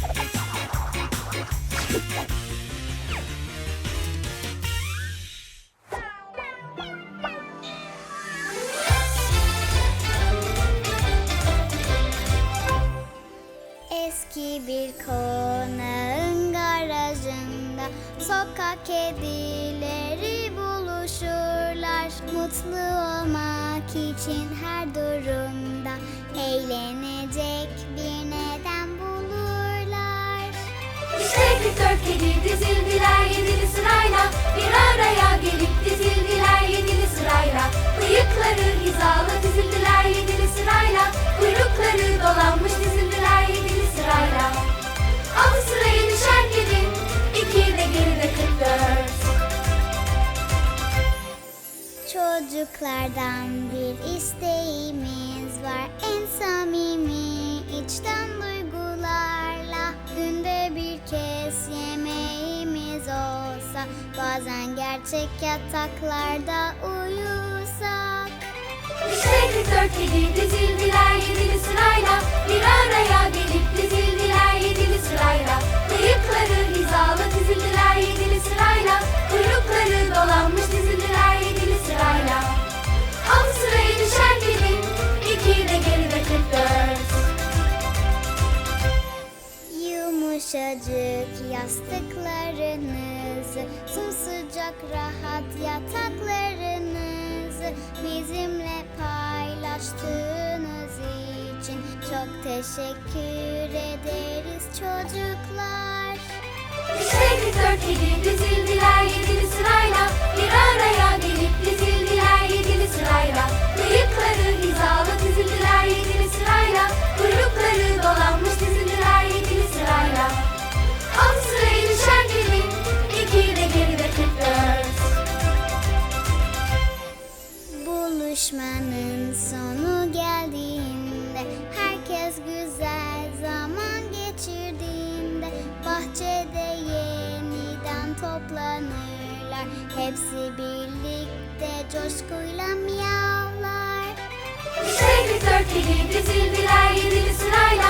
Eski bir konağın garajında Sokak kedileri buluşurlar. Mutlu olmak için her durumda Eğlenecek bir neden İşte 44 kedi dizildiler yedili sırayla. Bir araya gelip dizildiler yedili sırayla. Bıyıkları hizalı dizildiler yedili sırayla. Kuyrukları dolanmış dizildiler yedili sırayla. Altı sıraya düşen kedi iki de geride 44 Çocuklardan bir isteğimiz var. En samimi içten duygularla Bazen gerçek yataklarda uyusak. İşte 44 kedi dizildiler yedili sırayla. Bir araya gelip dizildiler yedili sırayla. Bıyıkları hizalı dizildiler yedili sırayla. Kuyrukları dolanmış dizildiler yedili sırayla. Alt sıraya düşen kedi iki de geride 44 Yumuşacık yastıklarınızı Sımsıcak rahat yataklarınızı Bizimle paylaştığınız için Çok teşekkür ederiz çocuklar. İşte 44 kedi toplanırlar Hepsi birlikte coşkuyla miyavlar. İşte 44 kedi dizildiler yedili sırayla